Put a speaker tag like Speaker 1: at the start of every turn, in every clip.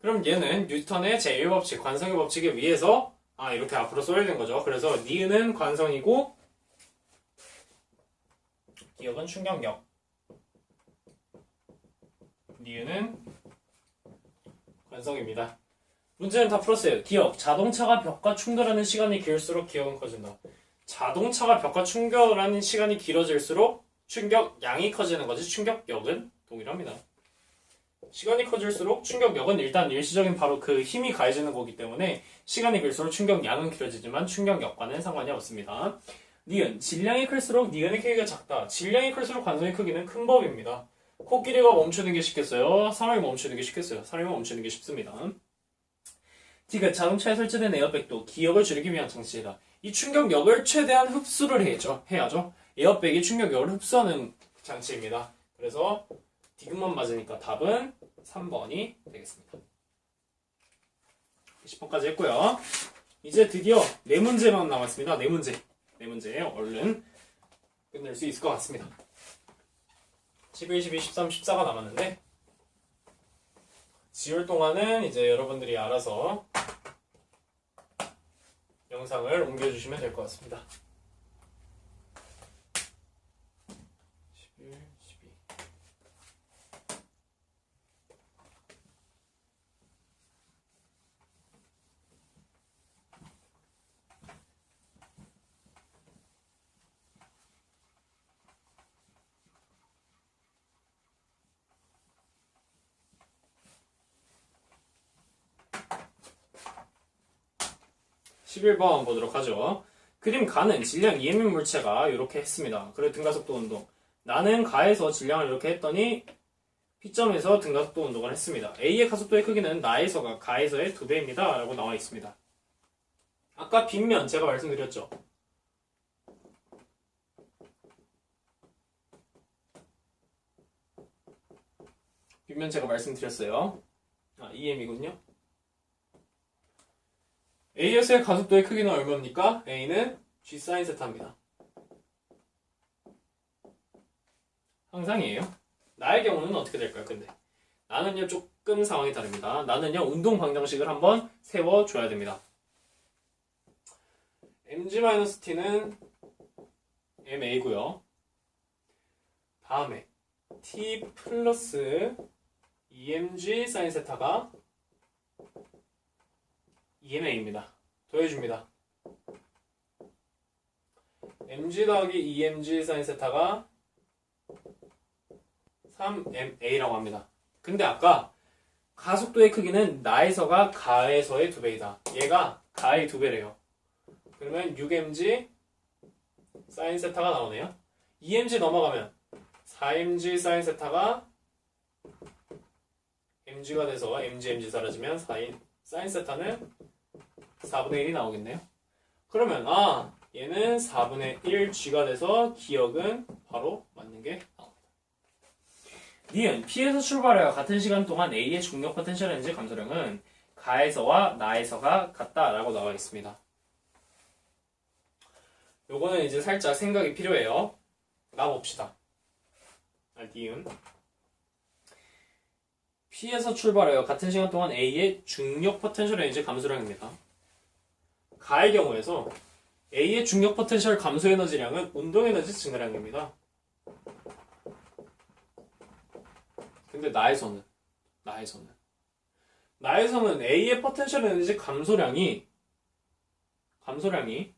Speaker 1: 그럼 얘는 뉴턴의 제1 법칙, 관성의 법칙에 의해서 아 이렇게 앞으로 써야 되는 거죠. 그래서 니은은 관성이고 기억은 충격력. 니은은 관성입니다. 문제는 다 풀었어요. 기억. 자동차가 벽과 충돌하는 시간이 길수록 기억은 커진다. 자동차가 벽과 충돌하는 시간이 길어질수록 충격 양이 커지는 거지 충격력은 동일합니다. 시간이 커질수록 충격력은 일단 일시적인 바로 그 힘이 가해지는 거기 때문에 시간이 길수록 충격량은 길어지지만 충격력과는 상관이 없습니다. 니은 질량이 클수록 니은의 크기가 작다. 질량이 클수록 관성의 크기는 큰 법입니다. 코끼리가 멈추는 게 쉽겠어요? 사람이 멈추는 게 쉽겠어요? 사람이 멈추는 게 쉽습니다. 디귿 자동차에 설치된 에어백도 기억을 줄이기 위한 장치이다. 이 충격력을 최대한 흡수를 해야죠. 해야죠. 에어백이 충격력을 흡수하는 장치입니다. 그래서 디귿만 맞으니까 답은 3번이 되겠습니다. 10번까지 했고요. 이제 드디어 네 문제만 남았습니다. 네 문제. 네 문제 얼른 끝낼 수 있을 것 같습니다. 11, 12, 13, 14가 남았는데 지울 동안은 이제 여러분들이 알아서 영상을 옮겨주시면 될 것 같습니다. 11번 보도록 하죠. 그림 가는 질량 이해민 물체가 이렇게 했습니다. 그래 등가속도 운동. 나는 가에서 질량을 이렇게 했더니 P점에서 등가속도 운동을 했습니다. A의 가속도의 크기는 나에서가 가에서의 2배입니다. 라고 나와 있습니다. 아까 빗면 제가 말씀드렸죠. 빗면 제가 말씀드렸어요. 아, EM이군요. A에서의 가속도의 크기는 얼마입니까? A는 G 사인 세타입니다. 항상이에요. 나의 경우는 어떻게 될까요? 근데 나는요 조금 상황이 다릅니다. 나는요 운동 방정식을 한번 세워줘야 됩니다. mg-t는 ma고요. 다음에 t 플러스 2mg 사인 세타가 EMA입니다. 더해줍니다. mg 더하기 2mg 사인 세타가 3ma라고 합니다. 근데 아까 가속도의 크기는 나에서가 가에서의 두 배이다. 얘가 가의 두 배래요. 그러면 6mg 사인 세타가 나오네요. 2mg 넘어가면 4mg 사인 세타가 mg가 돼서 mg, mg 사라지면 사인, 사인 세타는 4분의 1이 나오겠네요. 그러면 아 얘는 4분의 1 G가 돼서 기억은 바로 맞는 게 나옵니다. 니은 P에서 출발하여 같은 시간 동안 A의 중력 포텐셜 에너지 감소량은 가에서와 나에서가 같다라고 나와 있습니다. 요거는 이제 살짝 생각이 필요해요. 나봅시다. 아, 니은 P에서 출발하여 같은 시간 동안 A의 중력 포텐셜 에너지 감소량입니다. 가의 경우에서 A의 중력 포텐셜 감소 에너지량은 운동 에너지 증가량입니다. 근데 나에서는 나에서는 나에서는 A의 포텐셜 에너지 감소량이 감소량이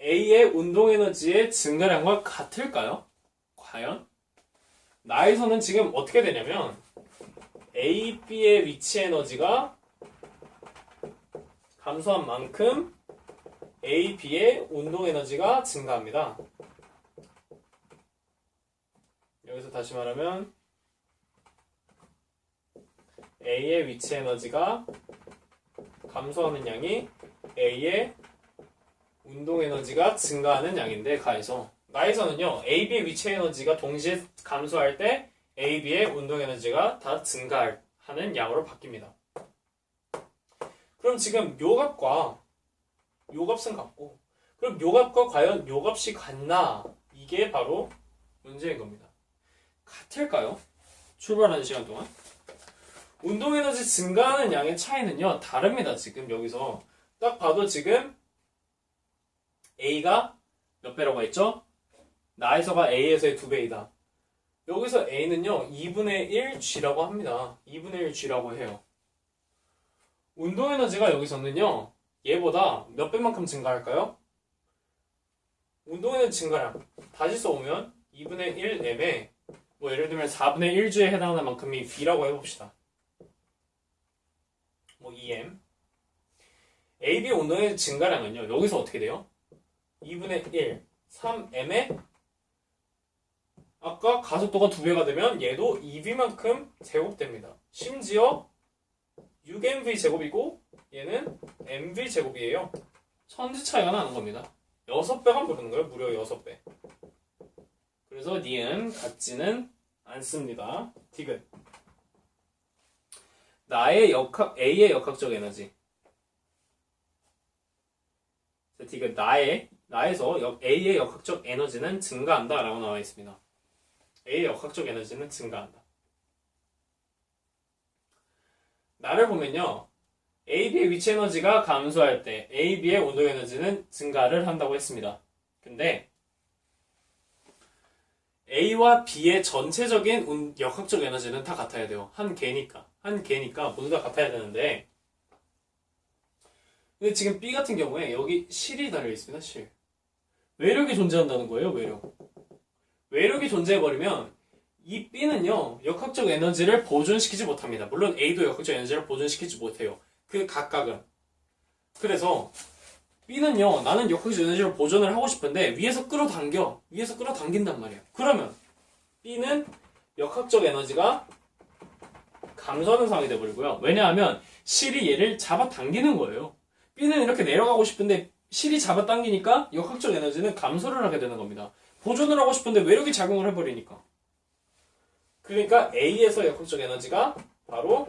Speaker 1: A의 운동 에너지의 증가량과 같을까요? 과연? 나에서는 지금 어떻게 되냐면 A, B의 위치 에너지가 감소한 만큼 A, B의 운동 에너지가 증가합니다. 여기서 다시 말하면 A의 위치 에너지가 감소하는 양이 A의 운동 에너지가 증가하는 양인데 가에서 나에서는요 A, B의 위치 에너지가 동시에 감소할 때 A, B의 운동 에너지가 다 증가하는 양으로 바뀝니다. 그럼 지금 요 값과 요 값은 같고 그럼 요 값과 과연 요 값이 같나 이게 바로 문제인 겁니다. 같을까요? 출발하는 시간 동안. 운동 에너지 증가하는 양의 차이는요, 다릅니다. 지금 여기서. 딱 봐도 지금 A가 몇 배라고 했죠? 나에서가 A에서의 두 배이다. 여기서 A는요, 2분의 1G라고 합니다. 2분의 1G라고 해요. 운동 에너지가 여기서는요, 얘보다 몇 배만큼 증가할까요? 운동 에너지 증가량 다시 써오면 2분의 1m에 뭐 예를 들면 4분의 1주에 해당하는 만큼이 B라고 해봅시다. 뭐 2m. AB 온도의 증가량은요. 여기서 어떻게 돼요? 2분의 1, 3m에 아까 가속도가 2배가 되면 얘도 2V만큼 제곱됩니다. 심지어 6mv 제곱이고 얘는 mv 제곱이에요. 천지 차이가 나는 겁니다. 6배가 부르는 거예요. 무려 6배. 그래서 니은 같지는 않습니다. 디귿. 나의 역학 A의 역학적 에너지. 자, 디귿 나의 나에서 역- A의 역학적 에너지는 증가한다 라고 나와 있습니다. A의 역학적 에너지는 증가한다. 나를 보면요. AB의 위치 에너지가 감소할 때 AB의 온도 에너지는 증가를 한다고 했습니다. 근데 A와 B의 전체적인 운- 역학적 에너지는 다 같아야 돼요. 한 개니까. 한 개니까 모두 다 같아야 되는데 근데 지금 B 같은 경우에 여기 실이 달려 있습니다. 실. 외력이 존재한다는 거예요. 외력. 외력이 존재해버리면 이 B는요 역학적 에너지를 보존시키지 못합니다. 물론 A도 역학적 에너지를 보존시키지 못해요. 그 각각은. 그래서 B는요 나는 역학적 에너지를 보존을 하고 싶은데 위에서 끌어당겨 위에서 끌어당긴단 말이에요. 그러면 B는 역학적 에너지가 감소하는 상황이 돼버리고요. 왜냐하면 실이 얘를 잡아당기는 거예요. B는 이렇게 내려가고 싶은데 실이 잡아당기니까 역학적 에너지는 감소를 하게 되는 겁니다. 보존을 하고 싶은데 외력이 작용을 해버리니까. 그러니까 A에서 역학적 에너지가 바로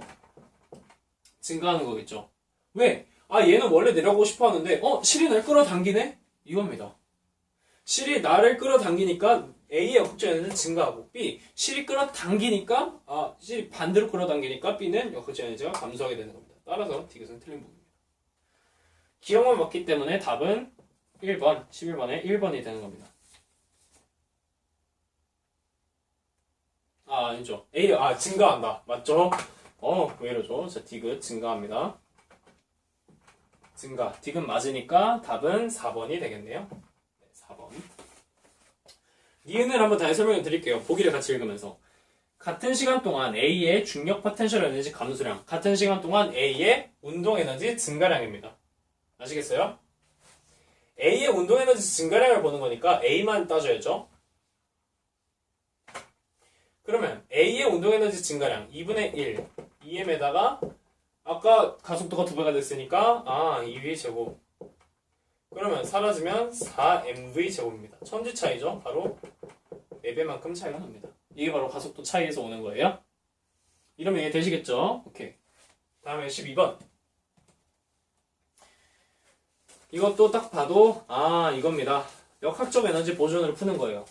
Speaker 1: 증가하는 거겠죠. 왜? 아 얘는 원래 내려가고 싶어 하는데 어 실이 날 끌어당기네? 이겁니다. 실이 나를 끌어당기니까 A의 역학적 에너지는 증가하고 B 실이 끌어당기니까 아 실이 반대로 끌어당기니까 B는 역학적 에너지가 감소하게 되는 겁니다. 따라서 디귿은 틀린 부분입니다. 기억만 맞기 때문에 답은 1번, 11번에 1번이 되는 겁니다. 아, 아니죠. A, 아, 증가한다. 맞죠? 어, 왜 이러죠? 자, 디귿 증가합니다. 증가. 디귿 맞으니까 답은 4번이 되겠네요. 네, 4번. 니은을 한번 다시 설명해 드릴게요. 보기를 같이 읽으면서. 같은 시간 동안 A의 중력 포텐셜 에너지 감소량, 같은 시간 동안 A의 운동 에너지 증가량입니다. 아시겠어요? A의 운동 에너지 증가량을 보는 거니까 A만 따져야죠. 그러면 A의 운동 에너지 증가량 2분의 1 EM에다가 아까 가속도가 두 배가 됐으니까 아 2V 제곱 그러면 사라지면 4mv 제곱입니다. 천지 차이죠. 바로 4배만큼 차이가 납니다. 이게 바로 가속도 차이에서 오는 거예요. 이러면 이해 되시겠죠? 오케이. 다음에 12번. 이것도 딱 봐도 아 이겁니다. 역학적 에너지 보존을 푸는 거예요.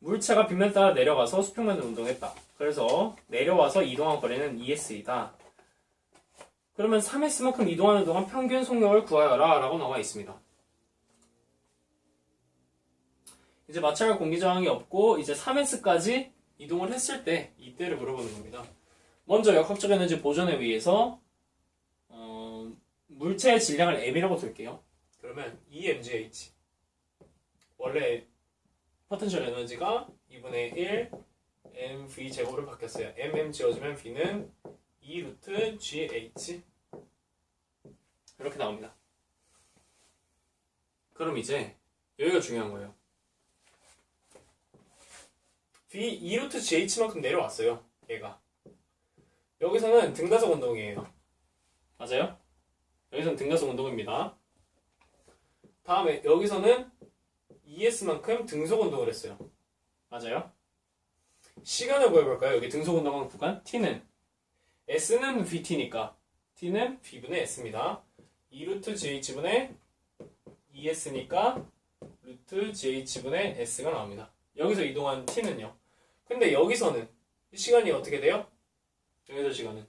Speaker 1: 물체가 빗면 따라 내려가서 수평면을 운동했다. 그래서 내려와서 이동한 거리는 ES이다. 그러면 3S만큼 이동하는 동안 평균 속력을 구하여라 라고 나와 있습니다. 이제 마찰 공기 저항이 없고 이제 3S까지 이동을 했을 때 이때를 물어보는 겁니다. 먼저 역학적 에너지 보존에 의해서 어, 물체의 질량을 M이라고 둘게요. 그러면 EMGH 원래 포텐셜 에너지가 2분의 1 mv 제곱으로 바뀌었어요. mm 지워주면 v는 2 루트 gh 이렇게 나옵니다. 그럼 이제 여기가 중요한 거예요. v 2 루트gh만큼 내려왔어요. 얘가 여기서는 등가속 운동이에요. 맞아요? 여기서는 등가속 운동입니다. 다음에 여기서는 ES만큼 등속 운동을 했어요. 맞아요? 시간을 구해볼까요? 여기 등속 운동한 구간 T는 S는 VT니까 T는 V분의 S입니다. 2루트 GH분의 ES니까 루트 GH분의 S가 나옵니다. 여기서 이동한 T는요. 근데 여기서는 이 시간이 어떻게 돼요? 여기서 시간은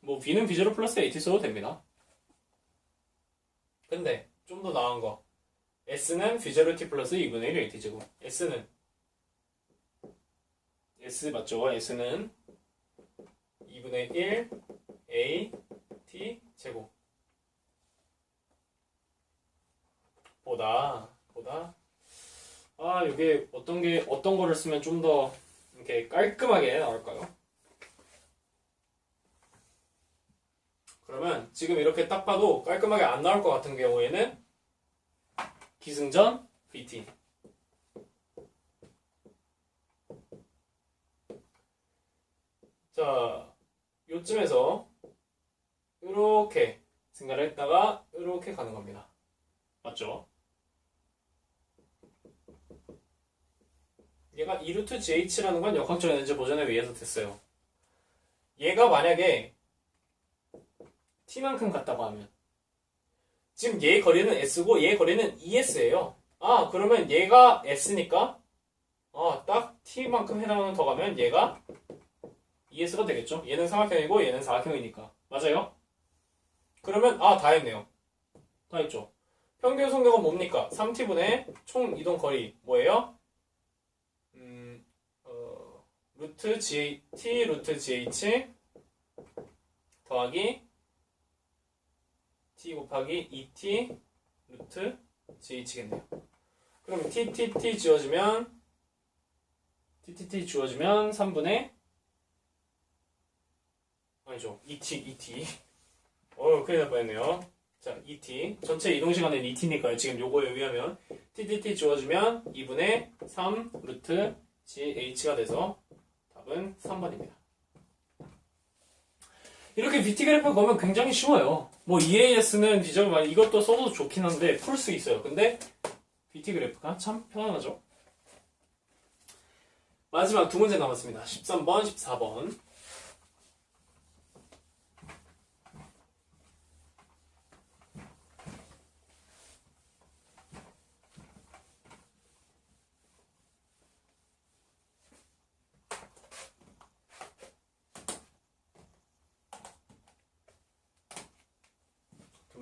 Speaker 1: 뭐 B는 B0 플러스 AT 써도 됩니다. 근데 좀 더 나은 거 S는 B0T 플러스 2분의 1 AT 제곱 S는 S 맞죠? S는 2분의 1 A T 제곱 보다 보다 아 이게 어떤 게 어떤 거를 쓰면 좀 더 이렇게 깔끔하게 나올까요? 그러면 지금 이렇게 딱 봐도 깔끔하게 안 나올 것 같은 경우에는 기승전 VT 자 요쯤에서 이렇게 생각을 했다가 이렇게 가는 겁니다. 맞죠? 얘가 2루트 GH라는 건 역학적 에너지 보존에 의해서 됐어요. 얘가 만약에 t만큼 같다고 하면 지금 얘 거리는 s고 얘 거리는 es예요. 아 그러면 얘가 s니까 아 딱 t만큼 해당하는 더 가면 얘가 es가 되겠죠. 얘는 삼각형이고 얘는 사각형이니까 맞아요? 그러면 아 다 했네요. 다 했죠. 평균 속력은 뭡니까? 3t분의 총 이동 거리 뭐예요? 음, 어, 루트 g t 루트 gh 더하기 t 곱하기 2t 루트 gh겠네요. 그럼 t t t 지워지면 t t t 지워지면 3분의 아니죠 2t 2t 어 큰일 날 뻔했네요. 자, ET. 전체 이동 시간은 ET니까요. 지금 요거에 의하면 TTT 주어지면 2분의 3 루트 GH가 돼서 답은 3번입니다. 이렇게 BT 그래프 보면 굉장히 쉬워요. 뭐 EAS는 비적을 많이 이것도 써도 좋긴 한데 풀 수 있어요. 근데 BT 그래프가 참 편안하죠. 마지막 두 문제 남았습니다. 13번, 14번.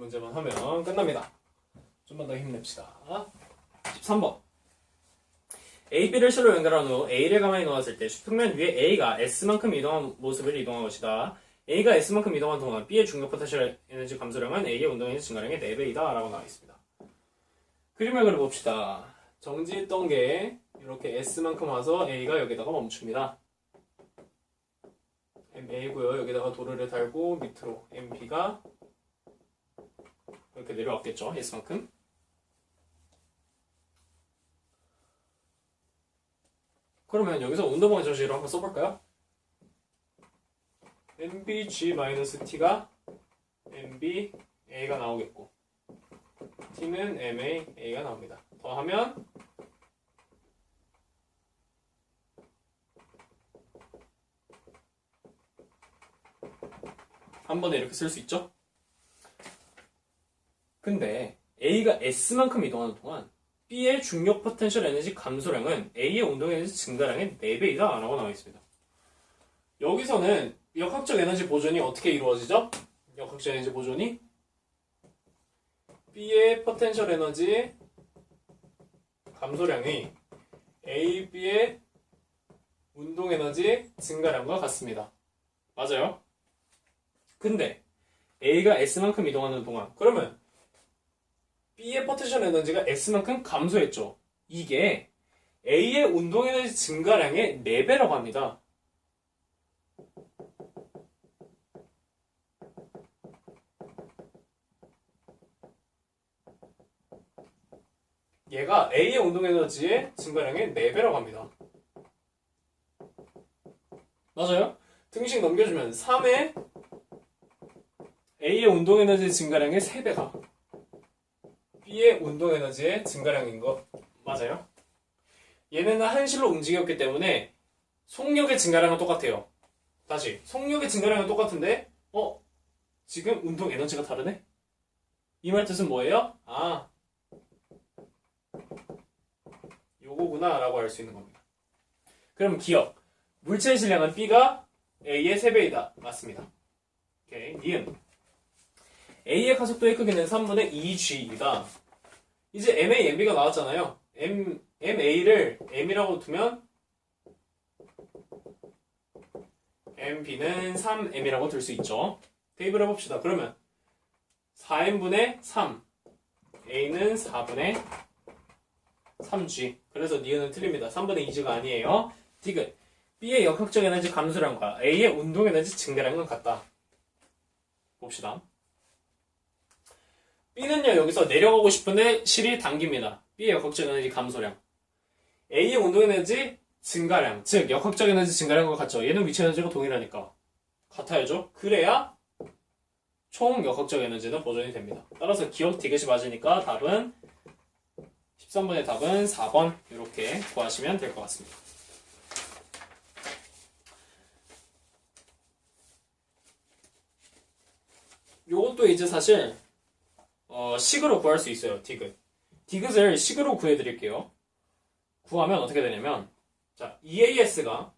Speaker 1: 문제만 하면 끝납니다. 좀만 더 힘냅시다. 13번. A, B를 실로 연결한 후 A를 가만히 놓았을 때 수평면 위에 A가 S만큼 이동한 모습을 이동한 것이다. A가 S만큼 이동한 동안 B의 중력 포텐셜 에너지 감소량은 A의 운동 에너지 증가량의 4배이다. 라고 나와 있습니다. 그림을 그려봅시다. 정지했던 게 이렇게 S만큼 와서 A가 여기다가 멈춥니다. MA고요. 여기다가 도르를 달고 밑으로 MB가 이렇게 내려왔겠죠. S만큼. 그러면 여기서 운동방의 저식으로 한번 써볼까요? mbg-t가 mba가 나오겠고 t는 ma가 나옵니다. 더하면 한 번에 이렇게 쓸 수 있죠? 근데 A가 S만큼 이동하는 동안 B의 중력 포텐셜 에너지 감소량은 A의 운동 에너지 증가량의 4배이다 라고 나와 있습니다. 여기서는 역학적 에너지 보존이 어떻게 이루어지죠? 역학적 에너지 보존이 B의 포텐셜 에너지 감소량이 A, B의 운동 에너지 증가량과 같습니다. 맞아요? 근데 A가 S만큼 이동하는 동안 그러면 B의 포텐셜 에너지가 S만큼 감소했죠. 이게 A의 운동 에너지 증가량의 4배라고 합니다. 얘가 A의 운동 에너지의 증가량의 4배라고 합니다. 맞아요? 등식 넘겨주면 3의 A의 운동 에너지 증가량의 3배가 B의 운동 에너지의 증가량인 거 맞아요? 얘네는 한실로 움직였기 때문에 속력의 증가량은 똑같아요. 다시 속력의 증가량은 똑같은데 어 지금 운동 에너지가 다르네? 이 말 뜻은 뭐예요? 아 요거구나 라고 할수 있는 겁니다. 그럼 기억 물체의 질량은 B가 A의 3배이다. 맞습니다. 오케이. 니은. A의 가속도의 크기는 3분의 2G이다. 이제 MA, MB가 나왔잖아요. M, MA를 M이라고 두면 MB는 3M이라고 둘수 있죠. 대입을 해봅시다. 그러면 4M분의 3 A는 4분의 3G 그래서 니은은 틀립니다. 3분의 2G가 아니에요. 디귿 B의 역학적 에너지 감소량과 A의 운동 에너지 증가량은 같다. 봅시다. B는요 여기서 내려가고 싶은데 실이 당깁니다. B의 역학적 에너지 감소량. A의 운동 에너지 증가량, 즉 역학적 에너지 증가량과 같죠. 얘는 위치 에너지가 동일하니까 같아야죠. 그래야 총 역학적 에너지는 보존이 됩니다. 따라서 기억 디귿이 맞으니까 답은 13번의 답은 4번 이렇게 구하시면 될 것 같습니다. 요것도 이제 사실 어, 식으로 구할 수 있어요. 디귿. 디귿을 식으로 구해드릴게요. 구하면 어떻게 되냐면 자 EAS가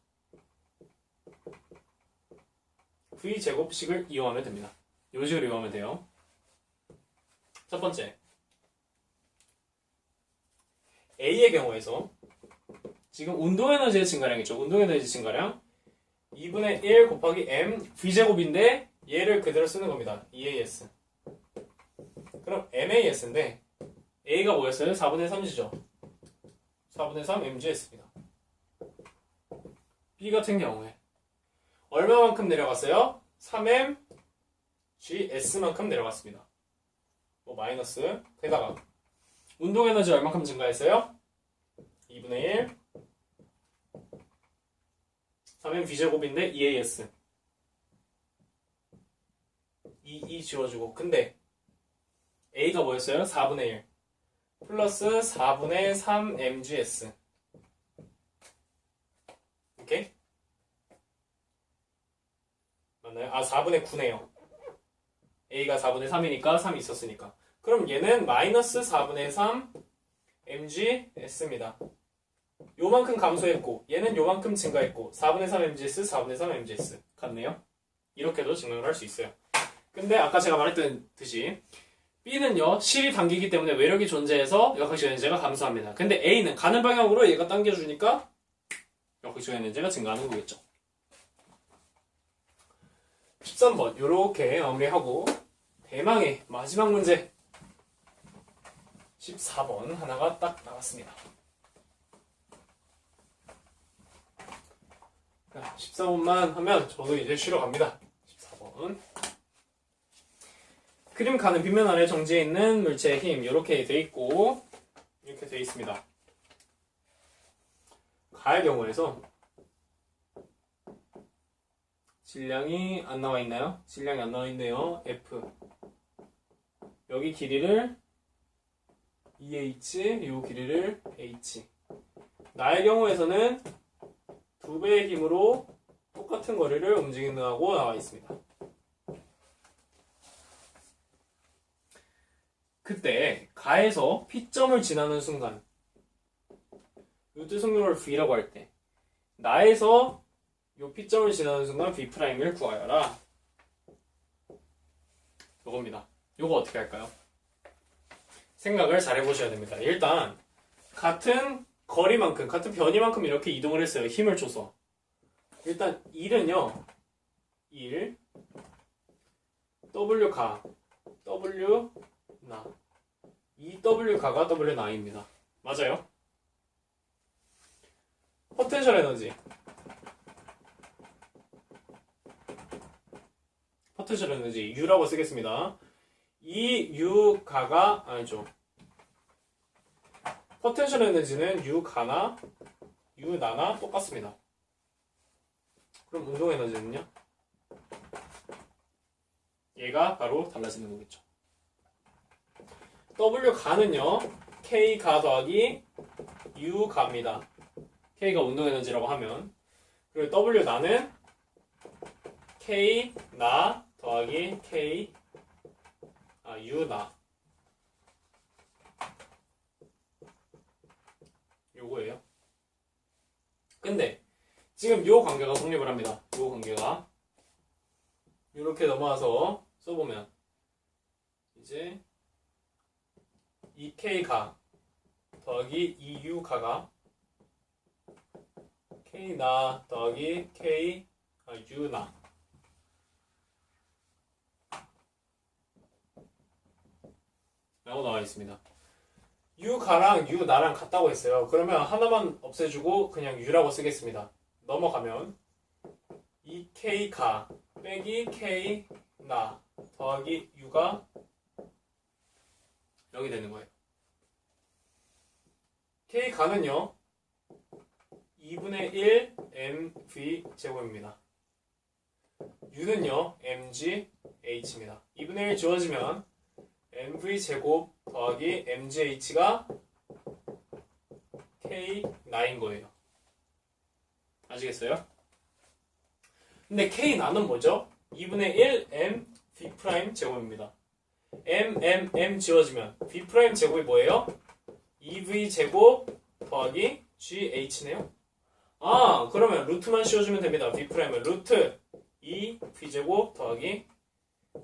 Speaker 1: V제곱식을 이용하면 됩니다. 요 식으로 이용하면 돼요. 첫 번째 A의 경우에서 지금 운동에너지의 증가량이죠. 운동에너지 증가량 2분의 1 곱하기 m V제곱인데 얘를 그대로 쓰는 겁니다. EAS 그럼 MAS인데 A가 뭐였어요? 4분의 3이죠. 4분의 3 MGS입니다. B 같은 경우에 얼마만큼 내려갔어요? 3M GS만큼 내려갔습니다. 뭐 마이너스 게다가 운동 에너지 얼마큼 증가했어요? 2분의 1 3M B제곱인데 EAS 2, 2 지워주고 근데 A가 뭐였어요? 4분의 1 플러스 4분의 3 MGS. 오케이? 맞나요? 아 4분의 9네요. A가 4분의 3이니까 3이 있었으니까. 그럼 얘는 마이너스 4분의 3 MGS입니다. 요만큼 감소했고 얘는 요만큼 증가했고 4분의 3 MGS 4분의 3 MGS 같네요. 이렇게도 증명을 할 수 있어요. 근데 아까 제가 말했던 듯이 B는요 실이 당기기 때문에 외력이 존재해서 역학적 에너지가 감소합니다. 근데 A는 가는 방향으로 얘가 당겨주니까 역학적 에너지가 증가하는 거겠죠. 13번 요렇게 마무리하고 대망의 마지막 문제 14번 하나가 딱 나왔습니다. 14번만 하면 저도 이제 쉬러 갑니다. 14번 그림 가는 빗면 아래 정지해 있는 물체의 힘 이렇게 돼 있고 이렇게 돼 있습니다. 가의 경우에서 질량이 안 나와 있나요? 질량이 안 나와 있네요. F 여기 길이를 EH 이 길이를 H 나의 경우에서는 두 배의 힘으로 똑같은 거리를 움직인다고 나와 있습니다. 그때 가에서 P점을 지나는 순간 속력을 V라고 할 때 나에서 요 P점을 지나는 순간 V'을 구하여라. 요겁니다. 요거 어떻게 할까요? 생각을 잘 해보셔야 됩니다. 일단 같은 거리만큼 같은 변이만큼 이렇게 이동을 했어요. 힘을 줘서. 일단 1은요 1 W 가 W 나 EW 가가 W 나입니다. 맞아요? 포텐셜 에너지 포텐셜 에너지 U라고 쓰겠습니다. 이 U 가가 아니죠. 포텐셜 에너지는 U 가나 U 나나 똑같습니다. 그럼 운동 에너지는요? 얘가 바로 달라지는 거겠죠. W 가는요 K 가 더하기 U 가입니다. K가 운동 에너지라고 하면 그리고 W 나는 K 나 더하기 K 아 U 나 요거예요. 근데 지금 요 관계가 성립을 합니다. 요 관계가 이렇게 넘어와서 써보면 이제 2K가 더하기 2U가가 K나 더하기 K 아, U나 라고 나와 있습니다. U가랑 U나랑 같다고 했어요. 그러면 하나만 없애주고 그냥 U라고 쓰겠습니다. 넘어가면 2K가 빼기 K나 더하기 U가 0이 되는 거예요. K가는요 2분의 1 mv 제곱입니다. U는요 mg h입니다. 2분의 1 지워지면 mv 제곱 더하기 mgh가 k9인 거예요. 아시겠어요? 근데 k9은 뭐죠? 2분의 1 m v 프라임 제곱입니다. M m m 지워지면 v 프라임 제곱이 뭐예요? 2v 제곱 더하기 GH네요. 아, 그러면 루트만 씌워주면 됩니다. V 프라임은 루트 2 V 제곱 더하기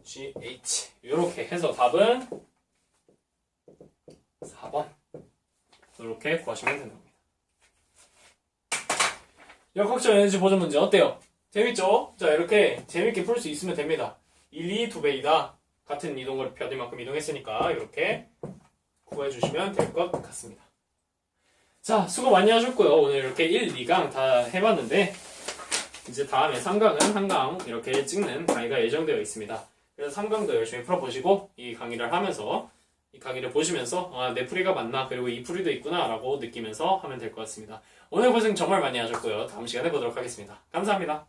Speaker 1: GH. 이렇게 해서 답은 4번. 이렇게 구하시면 겁니다. 역학적 에너지 보존 문제 어때요? 재밌죠? 자, 이렇게 재밌게 풀 수 있으면 됩니다. 1, 2, 2배이다. 같은 이동거리 편이만큼 이동했으니까 이렇게 구해주시면 될 것 같습니다. 자, 수고 많이 하셨고요. 오늘 이렇게 1, 2강 다 해봤는데 이제 다음에 3강은 한강 이렇게 찍는 강의가 예정되어 있습니다. 그래서 3강도 열심히 풀어보시고 이 강의를 하면서 이 강의를 보시면서 아, 내 풀이가 맞나 그리고 이 풀이도 있구나 라고 느끼면서 하면 될 것 같습니다. 오늘 고생 정말 많이 하셨고요. 다음 시간에 보도록 하겠습니다. 감사합니다.